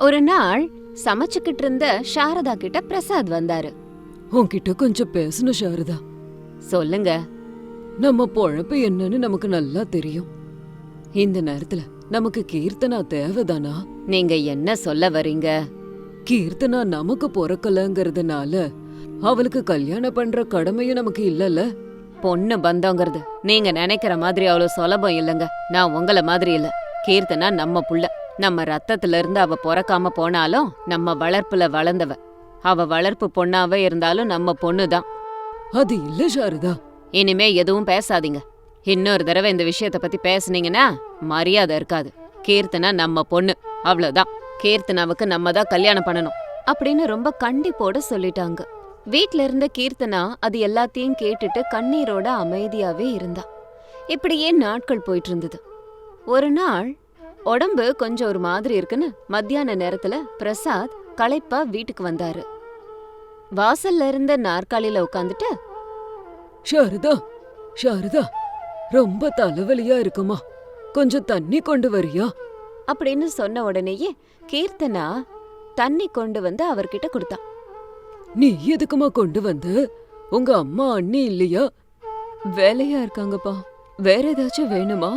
ஒரு நாள் சமைச்சுக்கிட்டு இருந்த சாரதா கிட்ட பிரசாத் வந்தாரு. உன்கிட்ட கொஞ்சம் பேசணும் சாரதா. சொல்லுங்க. நம்ம பொழப்பு என்னன்னு நமக்கு நல்லா தெரியும். இந்த நேரத்துல நமக்கு கீர்த்தனா தேவைதானா? நீங்க என்ன சொல்ல வரீங்க? கீர்த்தனா நமக்கு பிறக்கலங்கிறதுனால அவளுக்கு கல்யாணம் பண்ற கடமையும் நமக்கு இல்லல்ல? பொண்ணு பந்தங்கிறது. நீங்க நினைக்கிற மாதிரி அவ்வளவு சுலபம் இல்லைங்க. நான் உங்கள மாதிரி இல்ல. கீர்த்தனா நம்ம புள்ள. நம்ம ரத்தத்துல இருந்து அவ பிறக்காம போனாலும் நம்ம வளர்ப்புல வளர்ந்தவ. அவ வளர்ப்பு பொண்ணாவே இருந்தாலும் நம்ம பொண்ணு தான் அது இல்ல சாரதா. இனிமே எதுவும் பேசாதீங்க. இன்னொரு தடவை இந்த விஷயத்த பத்தி பேசுனீங்கன்னா மரியாதை இருக்காது. கீர்த்தனா நம்ம பொண்ணு. அவ்வளவுதான். கீர்த்தனாவுக்கு நம்ம தான் கல்யாணம் பண்ணணும். அப்படின்னு ரொம்ப கண்டிப்போட சொல்லிட்டாங்க. வீட்ல இருந்த கீர்த்தனா அது எல்லாத்தையும் கேட்டுட்டு கண்ணீரோட அமைதியாவே இருந்தா. இப்படியே நாட்கள் போயிட்டு இருந்தது. ஒரு நாள் உடம்பு கொஞ்சம் ஒரு மாதிரி இருக்குன்னு மத்தியான நேரத்துல பிரசாத் களைப்பா வீட்டுக்கு வந்தாரு. வாசல்ல இருந்த நாற்காலியில உட்காந்துட்டு சாரதா சாரதா ரொம்ப தலைவலியா இருக்குமா? கொஞ்சம் தண்ணி கொண்டு வரியா? அப்படின்னு சொன்ன உடனேயே கீர்த்தனா தண்ணி கொண்டு வந்து அவர்கிட்ட கொடுத்தான் நீ எதுக்குமா கொண்டு வந்து? உங்க அம்மா அண்ணி இல்லையா? வேலையா இருக்காங்கப்பா. வேற ஏதாச்சும் வேணுமா?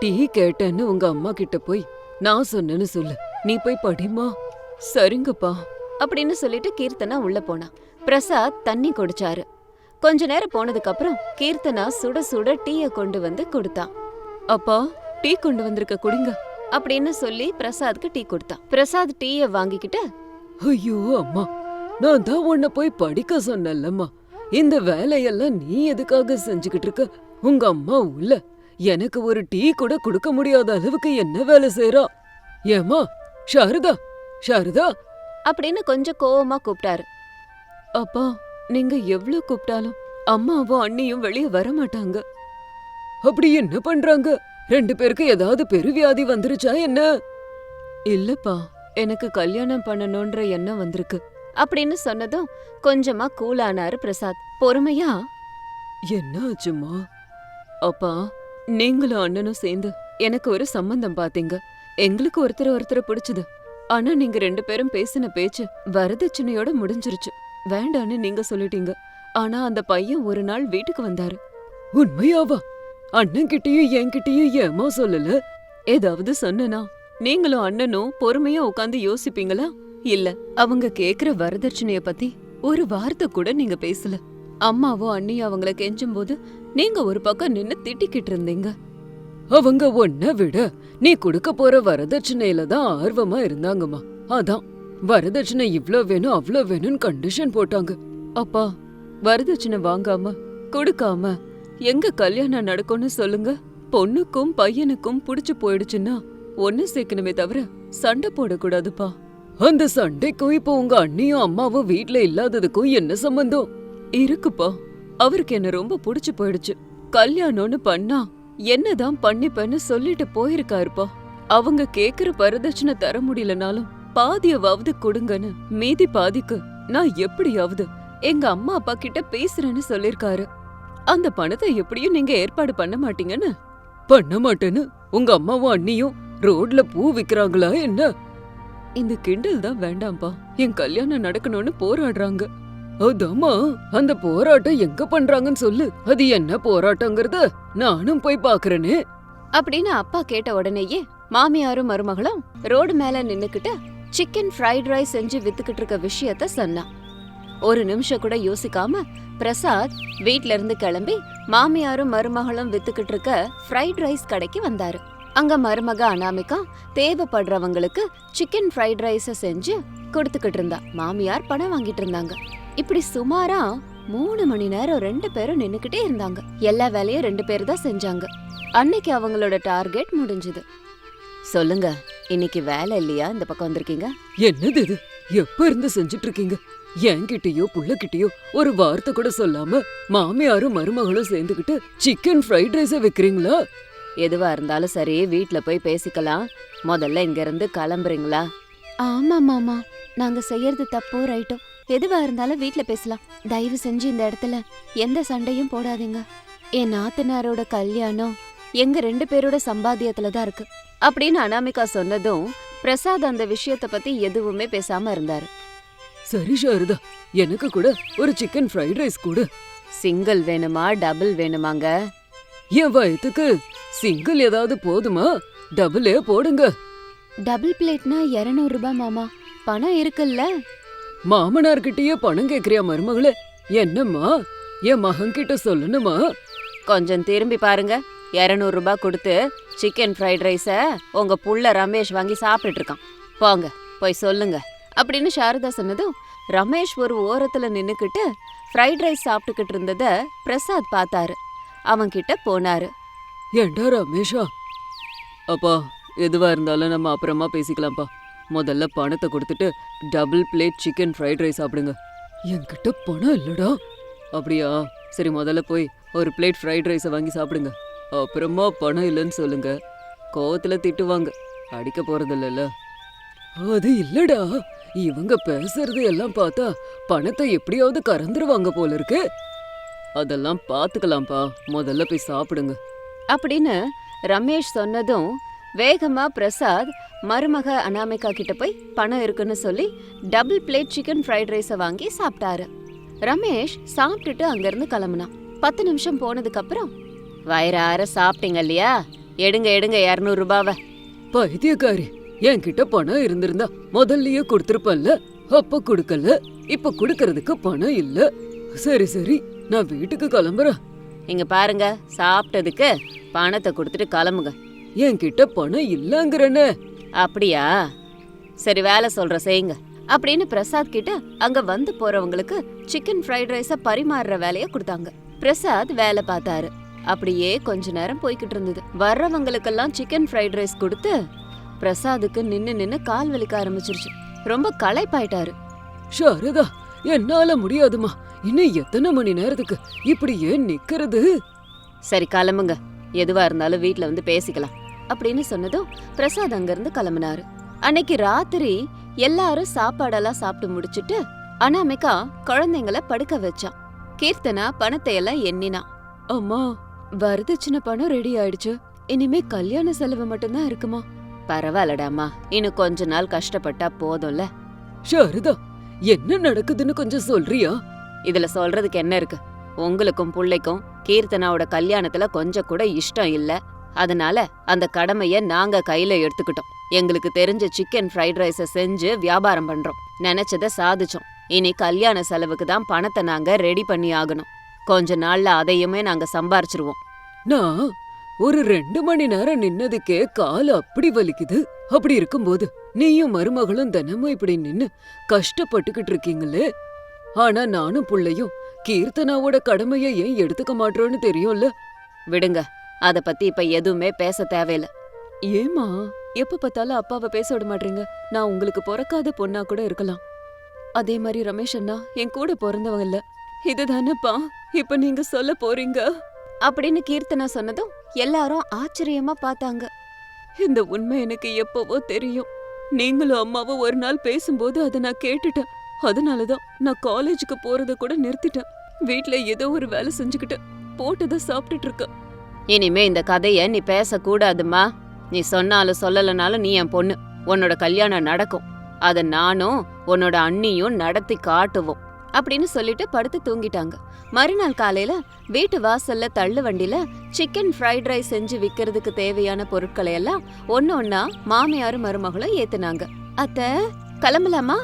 டீ கேட்டேன்னு உங்க அம்மா கிட்ட போய் நான் சொன்னேன்னு சொல்லு. நீ போய் படிமா சரிங்கப்பா. அப்படின்னு சொல்லிட்டு கீர்த்தனா உள்ள போனா. பிரசாத் தண்ணி குடிச்சாரு. கொஞ்ச நேரம் போனதுக்கு அப்புறம் கீர்த்தனா சுட சுட டீய கொண்டு வந்து கொடுத்தான் அப்பா டீ கொண்டு வந்திருக்க குடிங்க. அப்படின்னு சொல்லி பிரசாத்க்கு டீ கொடுத்தான் பிரசாத் டீய வாங்கிக்கிட்டு ஐயோ அம்மா. நான் தான் உன்னை போய் படிக்க சொன்னல்லம்மா இந்த வேலையெல்லாம் நீ எதுக்காக செஞ்சுக்கிட்டு இருக்க? உங்க அம்மா உள்ள. எனக்கு ஒரு டீ கூட கொடுக்க முடியாத அளவுக்கு என்ன வேலை செய்றா? ஏமா சாரதா சாரதா. அப்படின்னு கொஞ்சம் கோவமா கூப்பிட்டாரு. அப்பா நீங்க எவ்ளோ கூப்பிட்டாலும் அம்மாவும் அண்ணியும் வெளிய வர மாட்டாங்க அப்படி என்ன பண்றாங்க? ரெண்டு பேருக்கு ஏதாவது பெருவியாதி வந்துருச்சா என்ன? இல்லப்பா எனக்கு கல்யாணம் பண்ணணும்ன்ற எண்ணம் வந்திருக்கு. அப்படின்னு சொன்னதும் கொஞ்சமா கூலானாரு பிரசாத். பொறுமையா? என்ன ஆச்சுமா அப்பா நீங்களும் அண்ணனும் சேர்ந்து எனக்கு ஒரு சம்பந்தம் பாத்தீங்க. எங்களுக்கு ஒருத்தர் ஒருத்தர் பிடிச்சது. ஆனா நீங்க ரெண்டு பேரும் பேசின பேச்சு வரதட்சணையோட முடிஞ்சிருச்சு. வேண்டான்னு நீங்க சொல்லிட்டீங்க. ஆனா அந்த பையன் ஒரு நாள் வீட்டுக்கு வந்தாரு. உண்மையாவா? அண்ணன் கிட்டயும் என்கிட்டயும் ஏமா சொல்லல? ஏதாவது சொன்னனா நீங்களும் அண்ணனும் பொறுமையா உட்காந்து யோசிப்பீங்களா? இல்ல அவங்க கேக்குற வரதட்சணைய பத்தி ஒரு வார்த்தை கூட நீங்க பேசல. அம்மாவும் அண்ணியும் அவங்கள கெஞ்சும் போது நீங்க ஒரு பக்கம் நின்னு திட்டிக்கிட்டு இருந்தீங்க. அவங்க ஒன்ன விட நீ கொடுக்க போற வரதட்சணையில தான் ஆர்வமா இருந்தாங்கம்மா. அதான் வரதட்சணை இவ்ளோ வேணும் அவ்ளோ வேணும்னு கண்டிஷன் போட்டாங்க. அப்பா வரதட்சணை வாங்காம கொடுக்காம எங்க கல்யாணம் நடக்கும்னு சொல்லுங்க. பொண்ணுக்கும் பையனுக்கும் புடிச்சு போயிடுச்சுன்னா ஒண்ணு சேர்க்கணுமே தவிர சண்டை போடக்கூடாதுப்பா. அந்த சண்டைக்கும் இப்போ உங்க அண்ணியும் அம்மாவும் வீட்ல இல்லாததுக்கும் என்ன சம்பந்தம்? இருக்குப்பா. அவருக்கு என்ன ரொம்ப புடிச்சு போயிடுச்சு. கல்யாணம்னு பண்ணா என்னதான் பண்ணிப்பேன்னு சொல்லிட்டு போயிருக்காருப்பா. அவங்க கேக்குற வரதட்சணை தர முடியலனாலும் பாதியவாவது கொடுங்கன்னு மீதி பாதிக்கு நான் எப்படியாவது எங்க அம்மா அப்பா கிட்ட பேசுறேன்னு சொல்லிருக்காரு. அந்த பணத்தை எப்படியும் நீங்க ஏற்பாடு பண்ண மாட்டீங்கன்னு? பண்ண மாட்டேன்னு? உங்க அம்மாவும் அண்ணியும் ரோட்ல பூ விக்கிறாங்களா என்ன? இந்த கிண்டல் தான் வேண்டாம்பா என் கல்யாணம் நடக்கணும்னு போராடுறாங்க. அதாமா அந்த போராட்டம் எங்க பண்றாங்கன்னு சொல்லு. அது என்ன போராட்டங்கிறத? நானும் போய் பாக்குறேனே. அப்படின்னு அப்பா கேட்ட உடனேயே மாமியாரும் மருமகளும் ரோடு மேல நின்னுக்கிட்டு சிக்கன் ஃப்ரைட் ரைஸ் செஞ்சு வித்துக்கிட்டு இருக்க விஷயத்த சொன்னான். ஒரு நிமிஷம் கூட யோசிக்காம பிரசாத் வீட்ல இருந்து கிளம்பி மாமியாரும் மருமகளும் வித்துக்கிட்டு இருக்க ஃப்ரைட் ரைஸ் கடைக்கு வந்தாரு. அங்க மருமக அனாமிகா தேவைப்படுறவங்களுக்கு சிக்கன் ஃப்ரைட் ரைஸ செஞ்சு கொடுத்துக்கிட்டு இருந்தா. மாமியார் பணம் வாங்கிட்டு இருந்தாங்க. இப்படி சுமாரா மூணு மணி நேரம் ரெண்டு பேரும் நின்னுக்கிட்டே இருந்தாங்க. எல்லா வேலையும் ரெண்டு பேர் தான் செஞ்சாங்க. அன்னைக்கு அவங்களோட டார்கெட் முடிஞ்சது. சொல்லுங்க இன்னைக்கு வேலை இல்லையா? இந்த பக்கம் வந்திருக்கீங்க? என்னது இது? எப்ப இருந்து செஞ்சுட்டு இருக்கீங்க என்கிட்டயோ புள்ளகிட்டயோ ஒரு வார்த்தை கூட சொல்லாம மாமியாரும் மருமகளும் சேர்ந்துகிட்டு சிக்கன் ஃப்ரைட் ரைஸ வைக்கிறீங்களா? எதுவா இருந்தாலும் சரி வீட்ல போய் பேசிக்கலாம். முதல்ல இங்க இருந்து கிளம்புறீங்களா? ஆமா மாமா. நாங்க செய்யறது தப்போ ரைட்டோ எதுவா இருந்தாலும் வீட்ல பேசலாம். தயவு செஞ்சு இந்த இடத்துல எந்த சண்டையும் போடாதீங்க. என் நாத்தனாரோட கல்யாணம் எங்க ரெண்டு பேரோட சம்பாத்தியத்துல தான் இருக்கு. அப்படின்னு அனாமிகா சொன்னதும் பிரசாத் அந்த விஷயத்த பத்தி எதுவுமே பேசாம இருந்தாரு. சரி சாரதா. எனக்கு கூட ஒரு சிக்கன் ஃப்ரைட் ரைஸ் கொடு. சிங்கிள் வேணுமா டபுள் வேணுமாங்க? என் வயத்துக்கு சிங்கிள் ஏதாவது போதுமா? டபுளே போடுங்க. டபுள் பிளேட்னா இருநூறு ரூபாய் மாமா. பணம் இருக்குல்ல? மாமனார்கிட்டயே பணம் கேக்குறியா மருமகளே? என்னம்மா? என் மகன்கிட்ட சொல்லணுமா? கொஞ்சம் திரும்பி பாருங்க. இருநூறு ரூபாய் கொடுத்து சிக்கன் ஃப்ரைட் ரைஸை உங்க புள்ள ரமேஷ் வாங்கி சாப்பிட்டுட்டு இருக்கான் போங்க போய் சொல்லுங்க. அப்படின்னு சாரதா சொன்னதும் ரமேஷ் ஒரு ஓரத்துல நின்னுக்கிட்டு ஃப்ரைட் ரைஸ் சாப்பிட்டுக்கிட்டு இருந்தத பிரசாத் பார்த்தாரு. அவன்கிட்ட போனாரு. ஏண்டா ரமேஷா? அப்பா எதுவா இருந்தாலும் நம்ம அப்புறமா பேசிக்கலாம்ப்பா. முதல்ல பணத்தை கொடுத்துட்டு double plate chicken fried rice சாப்பிடுங்க. என்கிட்ட பணம் இல்லடா. அப்படியா? சரி முதல்ல போய் ஒரு பிளேட் ஃப்ரைட் ரைஸை வாங்கி சாப்பிடுங்க. அப்புறமா பணம் இல்லைன்னு சொல்லுங்க. கோவத்தில் திட்டுவாங்க. அடிக்க போறது அது இல்லடா. இவங்க பேசுறது எல்லாம் பார்த்தா பணத்தை எப்படியாவது கறந்துருவாங்க போல இருக்கு. அதெல்லாம் பார்த்துக்கலாம்ப்பா. முதல்ல போய் சாப்பிடுங்க. அப்படின்னு ரமேஷ் சொன்னதும் வேகமா பிரசாத் மருமக அனாமிகா கிட்ட போய் பணம் இருக்குன்னு சொல்லி டபுள் பிளேட் சிக்கன் ஃப்ரைட் ரைஸை வாங்கி சாப்பிட்டாரு. ரமேஷ் சாப்பிட்டுட்டு அங்கிருந்து கிளம்புனான். பத்து நிமிஷம் போனதுக்கு அப்புறம் வயிறார சாப்பிட்டீங்க இல்லையா? எடுங்க எடுங்க இரநூறு ரூபாவை. பைத்தியக்காரி என்கிட்ட பணம் இருந்திருந்தா முதல்லயே கொடுத்திருப்பல்ல அப்ப கொடுக்கல. இப்ப கொடுக்கறதுக்கு பணம் இல்ல. சரி சரி நான் வீட்டுக்கு கிளம்புறேன். இங்க பாருங்க சாப்பிட்டதுக்கு பணத்தை கொடுத்துட்டு கிளம்புங்க. என்கிட்ட பணம் இல்லங்கறனே. அப்படியா? சரி வேலை சொல்ற செய்யுங்க. அப்படின்னு பிரசாத் கிட்ட அங்க வந்து போறவங்களுக்கு சிக்கன் ஃப்ரைட் ரைஸ பரிமாறுற வேலைய கொடுத்தாங்க. பிரசாத் வேலை பார்த்தாரு. அப்படியே கொஞ்ச நேரம் போய்கிட்டு இருந்தது. வர்றவங்களுக்கெல்லாம் சிக்கன் ஃப்ரைட் ரைஸ் கொடுத்து பிரசாத்துக்கு நின்னு நின்னு கால் வலிக்க ஆரம்பிச்சிருச்சு. ரொம்ப களைப்பாயிட்டாரு. சாரதா என்னால முடியாதுமா. இன்னும் எத்தனை மணி நேரத்துக்கு இப்படியே நிக்கிறது? சரி கிளம்புங்க. எதுவா இருந்தாலும் வீட்ல வந்து பேசிக்கலாம். அப்படின்னு சொன்னதும் பிரசாத் அங்கிருந்து கிளம்புனாரு. அன்னைக்கு ராத்திரி எல்லாரும் சாப்பாடெல்லாம் சாப்பிட்டு முடிச்சிட்டு அனாமிகா குழந்தைங்கள படுக்க வச்சான். கீர்த்தனா பணத்தை எல்லாம் எண்ணினா அம்மா வரதட்சணை பணம் ரெடி ஆயிடுச்சு. இனிமே கல்யாண செலவு மட்டும்தான் இருக்குமா? பரவாயில்லடாமா இன்னும் கொஞ்ச நாள் கஷ்டப்பட்டா போதும்ல. சாரதா என்ன நடக்குதுன்னு கொஞ்சம் சொல்றியா? இதுல சொல்றதுக்கு என்ன இருக்கு? உங்களுக்கும் புள்ளைக்கும் கீர்த்தனாவோட கல்யாணத்துல கொஞ்சம் கூட இஷ்டம் இல்ல. அதனால அந்த கடமைய நாங்க கையில எடுத்துக்கிட்டோம். எங்களுக்கு தெரிஞ்ச சிக்கன் ஃப்ரைட் ரைஸ செஞ்சு வியாபாரம் பண்றோம். நினைச்சத சாதிச்சோம். இனி கல்யாண செலவுக்கு தான் பணத்தை நாங்க ரெடி பண்ணி ஆகணும். கொஞ்ச நாள்ல அதையுமே நாங்க சம்பாரிச்சிருவோம். நான் ஒரு ரெண்டு மணி நேரம் நின்னதுக்கே கால் அப்படி வலிக்குது. அப்படி இருக்கும்போது நீயும் மருமகளும் தினமும் இப்படி நின்னு கஷ்டப்பட்டுக்கிட்டு இருக்கீங்களே. ஆனா நானும் புள்ளையும் கீர்த்தனாவோட கடமைய ஏன் எடுத்துக்க மாட்டோம்னு தெரியும்ல? விடுங்க. அத பத்தி இப்ப எதுவுமே பேச தேவையில்ல. ஏமா எப்ப பார்த்தாலும் அப்பாவை பேச விட மாட்டீங்க? நான் உங்களுக்கு பிறக்காத பொண்ணா கூட இருக்கலாம். அதே மாதிரி ரமேஷ் அண்ணா என் கூட பிறந்தவங்க இல்ல. இதுதானப்பா இப்ப நீங்க சொல்ல போறீங்க? அப்படின்னு கீர்த்தனா சொன்னதும் எல்லாரும் ஆச்சரியமா பார்த்தாங்க. இந்த உண்மை எனக்கு எப்பவோ தெரியும். நீங்களும் அம்மாவும் ஒரு நாள் பேசும்போது அதை நான் கேட்டுட்டேன். அதனாலதான் நான் காலேஜுக்கு போறத கூட நிறுத்திட்டேன். வீட்ல ஏதோ ஒரு வேலை செஞ்சுக்கிட்டு போட்டதை சாப்பிட்டுட்டு இருக்கேன். இனிமே இந்த கதைய நீ பேசக்கூடாதும்மா நீ சொன்னாலும் சொல்லலனாலும் நீ என் பொண்ணு. உன்னோட கல்யாணம் நடக்கும். அதை நானும் உன்னோட அண்ணியும் நடத்தி காட்டுவோம். அப்படின்னு சொல்லிட்டு படுத்து தூங்கிட்டாங்க. மறுநாள் காலையில வீட்டு வாசல்ல தள்ளு வண்டியில சிக்கன் ஃப்ரைட் ரைஸ் செஞ்சு விக்கிறதுக்கு தேவையான பொருட்களை எல்லாம் ஒன்னு ஒன்னா மாமியாரும் மருமகளும் ஏத்துனாங்க. அத்த கிளம்பலாமா?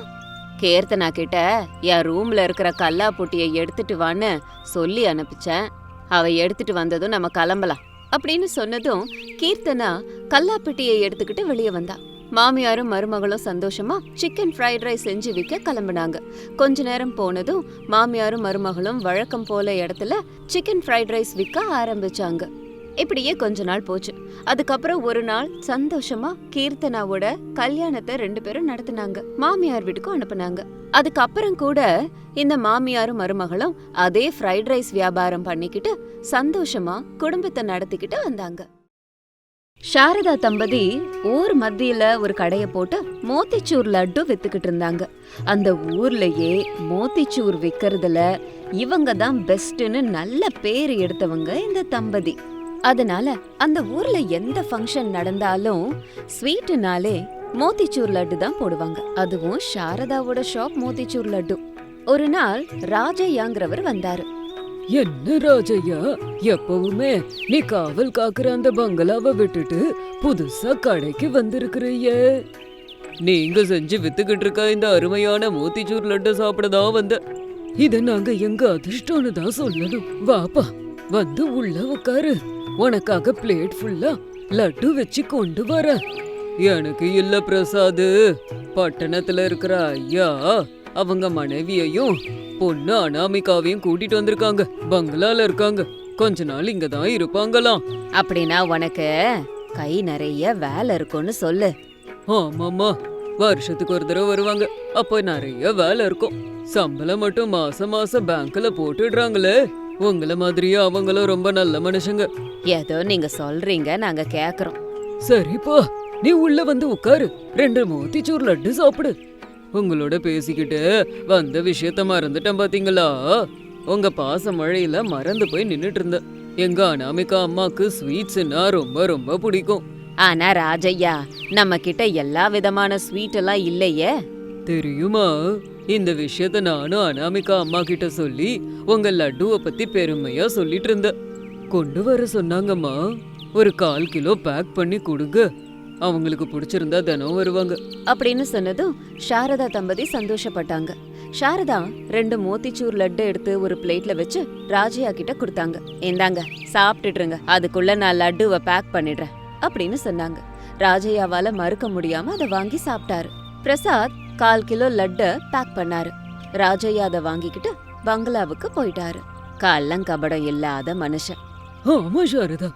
கீர்த்தனா கிட்ட என் ரூம்ல இருக்கிற கல்லா புட்டியை எடுத்துட்டு வான்னு சொல்லி அனுப்பிச்சேன். அவ எடுத்துட்டு வந்ததும் நம்ம கிளம்பலாம் அப்படின்னு சொன்னதும் கீர்த்தனா கல்லாப்பெட்டியை எடுத்துக்கிட்டு வெளியே வந்தா. மாமியாரும் மருமகளும் சந்தோஷமா சிக்கன் ஃப்ரைட் ரைஸ் செஞ்சு விற்க கிளம்புனாங்க. கொஞ்ச நேரம் போனதும் மாமியாரும் மருமகளும் வழக்கம் போல இடத்துல சிக்கன் ஃப்ரைட் ரைஸ் விற்க ஆரம்பிச்சாங்க. இப்படியே கொஞ்ச நாள் போச்சு. அதுக்கப்புறம் ஒரு நாள் சந்தோஷமா கீர்த்தனாவோட கல்யாணத்தை ரெண்டு பேரும் நடத்தினாங்க. மாமியார் வீட்டுக்கும் அனுப்புனாங்க. அதுக்கப்புறம் கூட இந்த மாமியாரும் மருமகளும் அதே ஃப்ரைட் ரைஸ் வியாபாரம் பண்ணிக்கிட்டு சந்தோஷமா குடும்பத்தை நடத்திக்கிட்டு வந்தாங்க. சாரதா தம்பதி ஊர் மத்தியில ஒரு கடைய போட்டு மோத்திச்சூர் லட்டு வித்துக்கிட்டு இருந்தாங்க. அந்த ஊர்லயே மோத்திச்சூர் விக்கிறதுல இவங்க தான் பெஸ்ட்னு நல்ல பேர் எடுத்தவங்க இந்த தம்பதி. அதனால அந்த ஊர்ல எந்த ஃபங்க்ஷன் நடந்தாலும் ஸ்வீட்டுனாலே மோத்திச்சூர் லட்டு தான் போடுவாங்க. அதுவும் சாரதாவோட ஷாப் மோத்திச்சூர் லட்டு. ஒரு நாள் ராஜையாங்கிறவர் வந்தாரு. என்ன ராஜையா எப்பவுமே நீ காவல் காக்குற அந்த பங்களாவை விட்டுட்டு புதுசா கடைக்கு வந்திருக்கிறியே. நீங்க செஞ்சு வித்துக்கிட்டு இருக்க இந்த அருமையான மோத்திச்சூர் லட்டு சாப்பிடதான் வந்த. இத நாங்க எங்க அதிர்ஷ்டம்னு தான் சொல்லணும். வாப்பா வந்து உள்ள உட்காரு உனக்காக பிளேட் ஃபுல்லா லட்டு வச்சு கொண்டு வர. எனக்கு இல்ல பிரசாது. பட்டணத்துல இருக்கிற ஐயா அவங்க மனைவியையும் பொண்ணு அனாமிகாவையும் கூட்டிட்டு வந்திருக்காங்க. பங்களால இருக்காங்க. கொஞ்ச நாள் இங்க தான் இருப்பாங்களாம். அப்படின்னா உனக்கு கை நிறைய வேலை இருக்கும்னு சொல்லு. ஆமாம்மா. வருஷத்துக்கு ஒரு தடவை வருவாங்க. அப்போ நிறைய வேலை இருக்கும். சம்பளம் மட்டும் மாசம் மாசம் பேங்க்ல போட்டுடுறாங்களே. உங்கள மாதிரியே அவங்களும் ரொம்ப நல்ல மனுஷங்க. ஏதோ நீங்க சொல்றீங்க நாங்க கேக்குறோம். சரிப்பா நீ உள்ள வந்து உட்காரு ரெண்டு மோத்திச்சூர் லட்டு சாப்பிடு. உங்களோட பேசிக்கிட்டு வந்த விஷயத்த மறந்துட்டேன் பாத்தீங்களா? உங்க பாச மழையில மறந்து போய் நின்னுட்டு இருந்தேன் எங்க அனாமிகா அம்மாக்கு ஸ்வீட்ஸ்னா ரொம்ப ரொம்ப பிடிக்கும். ஆனா ராஜையா நம்ம கிட்ட எல்லா விதமான ஸ்வீட் எல்லாம் இல்லையே. தெரியுமா? இந்த விஷயத்த நானும் அனாமிகா அம்மா கிட்ட சொல்லி உங்க லட்டுவை பத்தி பெருமையா சொல்லிட்டு இருந்தேன். கொண்டு வர சொன்னாங்கம்மா. ஒரு கால் கிலோ பேக் பண்ணி கொடுங்க. அவங்களுக்கு பிடிச்சிருந்தா தினம் வருவாங்க. அப்படின்னு சொன்னதும் சாரதா தம்பதி சந்தோஷப்பட்டாங்க. சாரதா ரெண்டு மோத்திச்சூர் லட்டு எடுத்து ஒரு பிளேட்ல வச்சு ராஜையா கிட்ட கொடுத்தாங்க. இந்தாங்க சாப்பிட்டுட்டுருங்க அதுக்குள்ள நான் லட்டுவை பேக் பண்ணிடுறேன். அப்படின்னு சொன்னாங்க. ராஜையாவால மறுக்க முடியாம அதை வாங்கி சாப்பிட்டாரு. பிரசாத் கால் கிலோ லட்டை பேக் பண்ணாரு. ராஜையா அதை வாங்கிக்கிட்டு பங்களாவுக்கு போயிட்டாரு. கள்ளங்கபடம் இல்லாத மனுஷன். ஆமா சாரதா.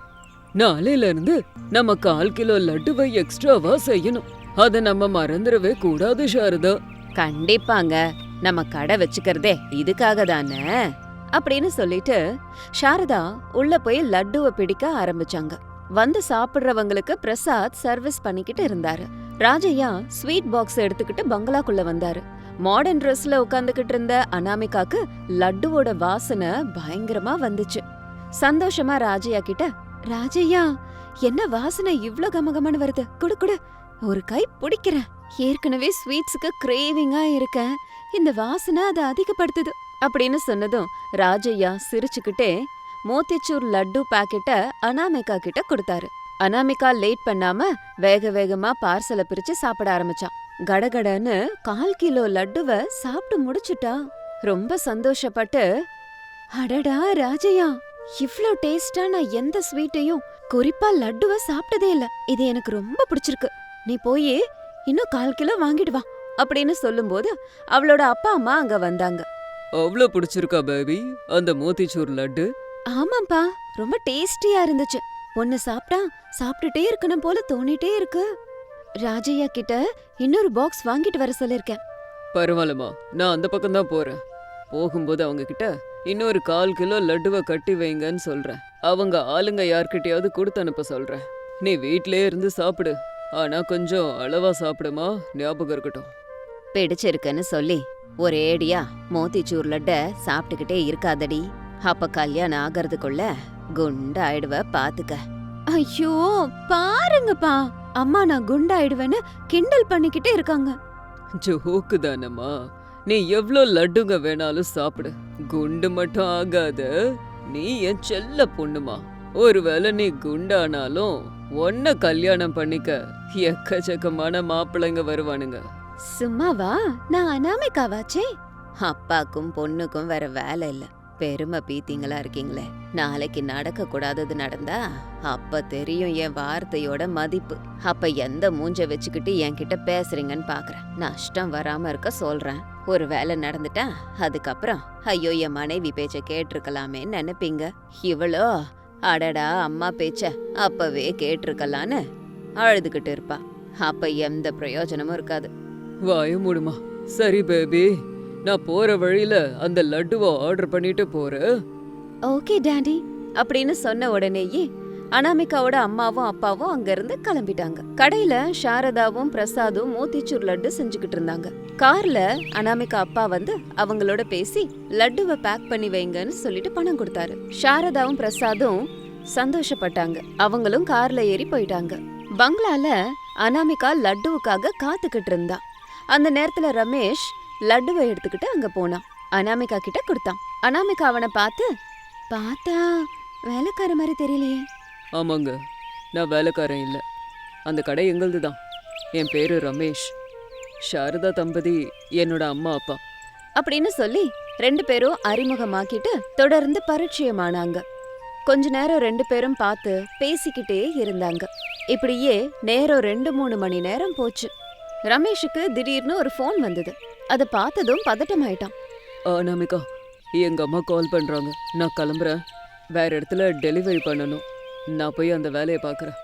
நாளையில இருந்து நம்ம கால் கிலோ லட்டுவை எக்ஸ்ட்ராவா செய்யணும். அத நம்ம மறந்துடவே கூடாது சாரதா. கண்டிப்பாங்க. நம்ம கடை வச்சுக்கிறதே இதுக்காக தானே? அப்படின்னு சொல்லிட்டு சாரதா உள்ள போய் லட்டுவை பிடிக்க ஆரம்பிச்சாங்க. வந்து சாப்பிடுறவங்களுக்கு பிரசாத் சர்வீஸ் பண்ணிக்கிட்டு இருந்தாரு. ராஜையா ஸ்வீட் பாக்ஸ் எடுத்துக்கிட்டு பங்களாக்குள்ள வந்தாரு. மாடர்ன் ட்ரெஸ்ல உட்காந்துக்கிட்டு இருந்த அனாமிகாக்கு லட்டுவோட வாசனை பயங்கரமா வந்துச்சு. சந்தோஷமா ராஜையா கிட்ட ராஜையா என்ன வாசனை இவ்ளோ கமகமன்னு வருது? குடு குடு ஒரு கை பிடிக்கிறேன். ஏற்கனவே ஸ்வீட்ஸுக்கு கிரேவிங்கா இருக்கேன். இந்த வாசனை அதை அதிகப்படுத்துது. அப்படின்னு சொன்னதும் ராஜையா சிரிச்சுக்கிட்டே மோத்திச்சூர் லட்டு பாக்கெட்ட அனாமிகா கிட்ட கொடுத்தாரு. அனாமிகா லேட் பண்ணாம வேக வேகமா பார்சலை பிரிச்சு சாப்பிட ஆரம்பிச்சா கடகடன்னு கால் கிலோ லட்டுவ சாப்பிட்டு முடிச்சுட்டா. ரொம்ப சந்தோஷப்பட்டு அடடா ராஜையா இவ்ளோ டேஸ்டா நான் எந்த ஸ்வீட்டையும் குறிப்பா லட்டுவ சாப்பிட்டதே இல்ல. இது எனக்கு ரொம்ப பிடிச்சிருக்கு. நீ போய் இன்னும் கால் கிலோ வாங்கிட்டு வா அப்படின்னு சொல்லும்போது அவளோட அப்பா அம்மா அங்க வந்தாங்க. அவ்வளோ பிடிச்சிருக்கா பேபி அந்த மோத்திச்சூர் லட்டு? ஆமாப்பா ரொம்ப டேஸ்டியா இருந்துச்சு. ஒன்னு சாப்பிட்டா சாப்பிட்டுட்டே இருக்கணும் போல தோணிட்டே இருக்கு. ராஜையா கிட்ட இன்னொரு பாக்ஸ் வாங்கிட்டு வர சொல்லிருக்கேன். பரவாயில்லம்மா. நான் அந்த பக்கம் தான் போறேன். போகும்போது அவங்க கிட்ட இன்னொரு கால் கிலோ லட்டுவை கட்டி வைங்கன்னு சொல்றேன். அவங்க ஆளுங்க யார்கிட்டயாவது கொடுத்து அனுப்ப சொல்றேன். நீ வீட்லயே இருந்து சாப்பிடு. ஆனா கொஞ்சம் அளவா சாப்பிடுமா? ஞாபகம் இருக்கட்டும். பிடிச்சிருக்குன்னு சொல்லி ஒரேடியா மோத்திச்சூர் லட்ட சாப்பிட்டுக்கிட்டே இருக்காதடி. அப்ப கல்யாணம் ஆகறதுக்குள்ள குண்டாயிடுவ பாத்துக்க. ஐயோ பாருங்கப்பா. அம்மா நான் குண்டாயிடுவேன்னு கிண்டல் பண்ணிக்கிட்டே இருக்காங்க. ஜோக்கு தானம்மா. நீ எவ்ளோ லட்டுங்க வேணாலும் சாப்பிடு. குண்டு மட்டும் ஆகாத. நீ என் செல்ல பொண்ணுமா. ஒருவேளை நீ குண்டானாலும் உன்னை கல்யாணம் பண்ணிக்க எக்கச்சக்கமான மாப்பிள்ளைங்க வருவானுங்க. சும்மாவா? நான் அனாமிகாவாச்சே. அப்பாக்கும் பொண்ணுக்கும் வேற வேலை இல்ல. பெருமை பீத்திங்களா இருக்கீங்களே. நாளைக்கு நடக்க கூடாதது நடந்தா அப்ப தெரியும் என் வார்த்தையோட மதிப்பு. அப்ப எந்த மூஞ்ச வச்சுக்கிட்டு என்கிட்ட பேசுறீங்கன்னு பாக்குறேன். நஷ்டம் வராம இருக்க சொல்றேன். ஒரு வேலை நடந்துட்டா அதுக்கப்புறம் ஐயோ என் மனைவி பேச்ச கேட்டிருக்கலாமேன்னு நினைப்பீங்க. இவளோ அடடா அம்மா பேச்ச அப்பவே கேட்டிருக்கலான்னு அழுதுகிட்டு இருப்பா. அப்ப எந்த பிரயோஜனமும் இருக்காது. வாய மூடுமா. சரி பேபி நான் போற வழியில அந்த லட்டுவை ஆர்டர் பண்ணிட்டு போறேன் ஓகே டாடி. அப்படின்னு சொன்ன உடனேயே அனாமிகாவோட அம்மாவும் அப்பாவும் அங்க இருந்து கிளம்பிட்டாங்க. கடையில சாரதாவும் பிரசாதும் மோத்திச்சூர் லட்டு செஞ்சுக்கிட்டு இருந்தாங்க. கார்ல அனாமிகா அப்பா வந்து அவங்களோட பேசி லட்டுவை பேக் பண்ணி வைங்கன்னு சொல்லிட்டு பணம் கொடுத்தாரு. சாரதாவும் பிரசாதும் சந்தோஷப்பட்டாங்க. அவங்களும் கார்ல ஏறி போயிட்டாங்க. பங்களால அனாமிகா லட்டுவுக்காக காத்துக்கிட்டு இருந்தா. அந்த நேரத்துல ரமேஷ் லட்டுவை எடுத்துக்கிட்டு அங்க போனான். அனாமிகா கிட்ட கொடுத்தான். அனாமிகா அவனை பார்த்து பார்த்தா வேலைக்கார மாதிரி தெரியலையே. ஆமாங்க நான் வேலைக்காரன் இல்லை. அந்த கடை எங்களுது தான் என் பேரு ரமேஷ். சாரதா தம்பதி என்னோட அம்மா அப்பா. அப்படின்னு சொல்லி ரெண்டு பேரும் அறிமுகமாக்கிட்டு தொடர்ந்து பரிச்சயமானாங்க. கொஞ்ச நேரம் ரெண்டு பேரும் பார்த்து பேசிக்கிட்டே இருந்தாங்க. இப்படியே நேரம் ரெண்டு மூணு மணி நேரம் போச்சு. ரமேஷுக்கு திடீர்னு ஒரு ஃபோன் வந்தது. அதை பார்த்ததும் பதட்டமாயிட்டான். அனாமிகா எங்க அம்மா கால் பண்றாங்க. நான் கிளம்புறேன். வேற இடத்துல டெலிவரி பண்ணணும். நான் போய் அந்த வேலையை பார்க்குறேன்.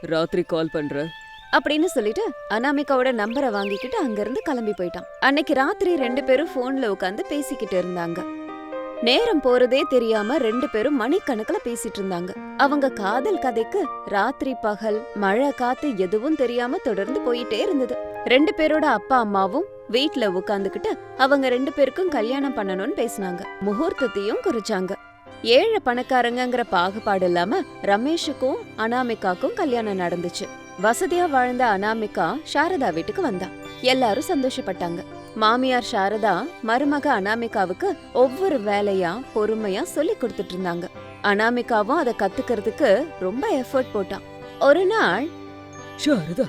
ராத்திரி கால் பண்றேன். அப்படின்னு சொல்லிட்டு அனாமிகாவோட நம்பரை வாங்கிக்கிட்டு அங்கிருந்து கிளம்பி போயிட்டான். அன்னைக்கு ராத்திரி ரெண்டு பேரும் போன்ல உட்காந்து பேசிக்கிட்டு இருந்தாங்க. நேரம் போறதே தெரியாம ரெண்டு பேரும் மணிக்கணக்குல பேசிட்டு இருந்தாங்க. அவங்க காதல் கதைக்கு ராத்திரி பகல் மழை காத்து எதுவும் தெரியாம தொடர்ந்து போயிட்டே இருந்தது. ரெண்டு பேரோட அப்பா அம்மாவும் வீட்ல உட்காந்துக்கிட்டு அவங்க ரெண்டு பேருக்கும் கல்யாணம் பண்ணணும்னு பேசினாங்க. முகூர்த்தத்தையும் குறிச்சாங்க. ஏழை பணக்காரங்கங்கிற பாகுபாடு இல்லாம ரமேஷுக்கும் அனாமிகாக்கும் கல்யாணம் நடந்துச்சு. வசதியா வாழ்ந்த அனாமிகா சாரதா வீட்டுக்கு வந்தா. எல்லாரும் சந்தோஷப்பட்டாங்க. மாமியார் சாரதா மருமக அனாமிகாவுக்கு ஒவ்வொரு வேலையா பொறுமையா சொல்லி கொடுத்துட்டு இருந்தாங்க. அனாமிகாவும் அதை கத்துக்கிறதுக்கு ரொம்ப எஃபர்ட் போட்டான். ஒரு நாள் சாரதா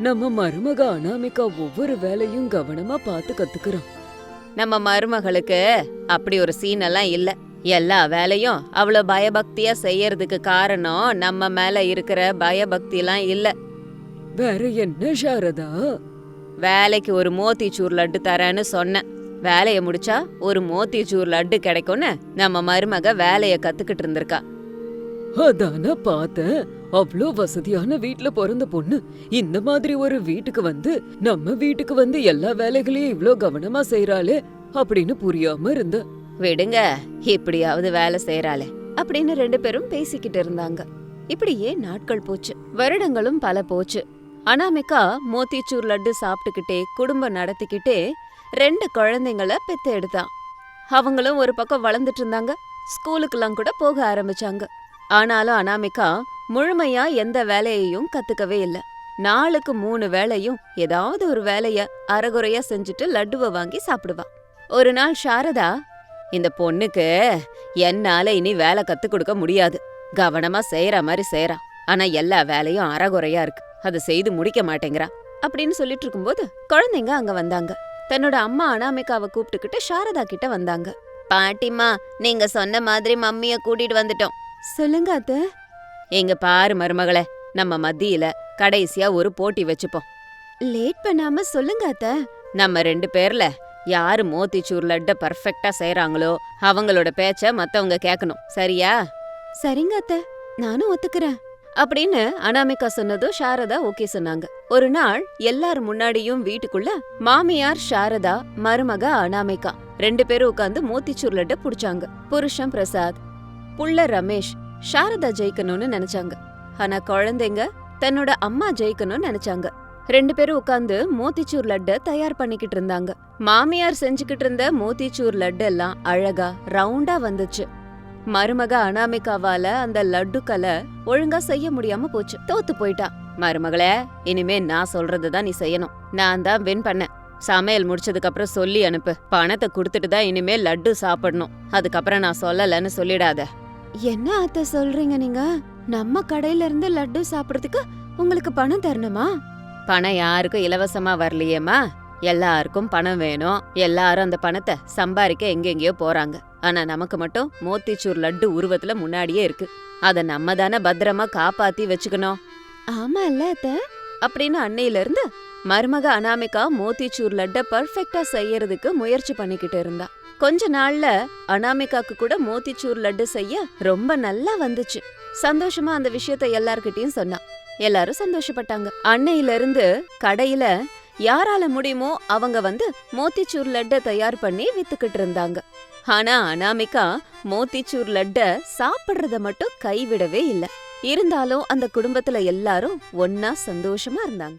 நம்ம மருமக அனாமிகா ஒவ்வொரு வேலையும் கவனமா பார்த்து கத்துக்கிறான். நம்ம மருமகளுக்கு அப்படி ஒரு சீன் எல்லாம் இல்ல. எல்லா வேலையும் அவ்வளவு பயபக்தியா செய்யறதுக்கு காரணம் நம்ம மேல இருக்கிற பயபக்திலாம் இல்ல. வேற என்ன சாரதா? வேலைக்கு ஒரு மோத்திச்சூர் லட்டு தரேன்னு சொன்னேன். வேலைய முடிச்சா ஒரு மோத்திச்சூர் லட்டு கிடைக்கும்னு நம்ம மருமக வேலைய கத்துக்கிட்டு இருந்திருக்கா. அதான பார்த்தேன். அவ்ளோ வசதியான வீட்ல பிறந்த பொண்ணு. இந்த மாதிரி ஒரு வீட்டுக்கு வந்து நம்ம வீட்டுக்கு வந்து எல்லா வேலைகளையும் இவ்ளோ கவனமா செய்யறாளே அப்படின்னு புரியாம இருந்த. விடுங்க இப்படியாவது வேலை செய்யறாளே அப்படின்னு ரெண்டு பேரும் பேசிக்கிட்டு இருந்தாங்க. இப்படியே நாட்கள் போச்சு வருடங்களும் பல போச்சு. அனாமிகா மோத்திச்சூர் லட்டு சாப்பிட்டுக்கிட்டே குடும்பம் நடத்திக்கிட்டே ரெண்டு குழந்தைங்கள பெத்து எடுத்தான். அவங்களும் ஒரு பக்கம் வளர்ந்துட்டு இருந்தாங்க ஸ்கூலுக்கெல்லாம் கூட போக ஆரம்பிச்சாங்க. ஆனாலும் அனாமிகா முழுமையா எந்த வேலையையும் கத்துக்கவே இல்ல. நாளுக்கு மூணு வேலையும் ஏதாவது ஒரு வேலைய அறகுறையா செஞ்சுட்டு லட்டுவை வாங்கி சாப்பிடுவா. ஒரு நாள் சாரதா இந்த பொண்ணுக்கு என்னால இனி வேலை கத்து கொடுக்க முடியாது. கவனமா செய்யற மாதிரி செய்யறா ஆனா எல்லா வேலையும் அறகுறையா இருக்கு. அதை செய்து முடிக்க மாட்டேங்கிறா. அப்படின்னு சொல்லிட்டு இருக்கும்போது குழந்தைங்க அங்க வந்தாங்க. தன்னோட அம்மா அனாமிகாவை கூப்பிட்டுக்கிட்டு சாரதா கிட்ட வந்தாங்க. பாட்டிமா நீங்க சொன்ன மாதிரி மம்மிய கூட்டிட்டு வந்துட்டோம். சொல்லுங்க அத்தை. எங்க பாரு மருமகளே நம்ம மத்தியில கடைசியா ஒரு போட்டி வச்சுப்போம் லேட் பண்ணாம சொல்லுங்க அத்த. நம்ம ரெண்டு பேர்ல யாரு மோத்திச்சூர் லட்ட பர்ஃபெக்ட்டா செய்றாங்களோ அவங்களோட பேச்ச மத்தவங்க கேட்கணும் சரியா? சரிங்க அத்த. நானும் ஒத்துக்கிறேன். அப்படின்னு அனாமிகா சொன்னதும் சாரதா ஓகே சொன்னாங்க. ஒரு நாள் எல்லார் முன்னாடியும் வீட்டுக்குள்ள மாமியார் சாரதா மருமக அனாமிகா ரெண்டு பேரும் உட்காந்து மோத்திச்சூர் லட்ட புடிச்சாங்க. புருஷன் பிரசாத் புள்ள ரமேஷ் சாரதா ஜெயிக்கணும்னு நினைச்சாங்க. ஆனா குழந்தைங்க தன்னோட அம்மா ஜெயிக்கணும்னு நினைச்சாங்க. ரெண்டு பேரும் உட்காந்து மோத்திச்சூர் லட்டு தயார் பண்ணிக்கிட்டு இருந்தாங்க. மாமியார் செஞ்சுக்கிட்டு இருந்த மோத்திச்சூர் லட்டு எல்லாம் அழகா ரவுண்டா வந்துச்சு. மருமக அனாமிகாவால அந்த லட்டுக்களை ஒழுங்கா செய்ய முடியாம போச்சு. தோத்து போயிட்டா. மருமகளே இனிமே நான் சொல்றதுதான் நீ செய்யணும். நான் தான் வின் பண்ணேன். சமையல் முடிச்சதுக்கு அப்புறம் சொல்லி அனுப்பு. பணத்தை கொடுத்துட்டு தான் இனிமே லட்டு சாப்பிடணும். அதுக்கப்புறம் நான் சொல்லலன்னு சொல்லிடாத. என்ன அத்த சொல்றீங்க நீங்க? நம்ம கடையில இருந்து லட்டு சாப்பிடுறதுக்கு உங்களுக்கு பணம் தரணுமா? பணம் யாருக்கும் இலவசமா வரலையேம்மா. எல்லாருக்கும் பணம் வேணும். எல்லாரும் அந்த பணத்தை சம்பாதிக்க எங்கெங்கேயோ போறாங்க. ஆனா நமக்கு மட்டும் மோத்திச்சூர் லட்டு உருவத்துல முன்னாடியே இருக்கு. அத நம்ம தானே பத்திரமா காப்பாத்தி வச்சுக்கணும். ஆமா இல்ல அத்த. அப்படின்னு அன்னையில இருந்து மருமக அனாமிகா மோத்திச்சூர் லட்ட பர்ஃபெக்ட்டா செய்யறதுக்கு முயற்சி பண்ணிக்கிட்டு இருந்தா. கொஞ்ச நாள்ல அனாமிகாக்கு கூட மோத்திச்சூர் லட்டு செய்ய ரொம்ப நல்லா வந்துச்சு. சந்தோஷமா அந்த விஷயத்த எல்லார்கிட்டயும் சொன்னா. எல்லாரும் சந்தோஷப்பட்டாங்க. அன்னையில இருந்து கடையில யாரால முடியுமோ அவங்க வந்து மோத்திச்சூர் லட்டை தயார் பண்ணி வித்துக்கிட்டு இருந்தாங்க. ஆனா அனாமிகா மோத்திச்சூர் லட்டை சாப்பிடுறத மட்டும் கைவிடவே இல்ல. இருந்தாலும் அந்த குடும்பத்துல எல்லாரும் ஒன்னா சந்தோஷமா இருந்தாங்க.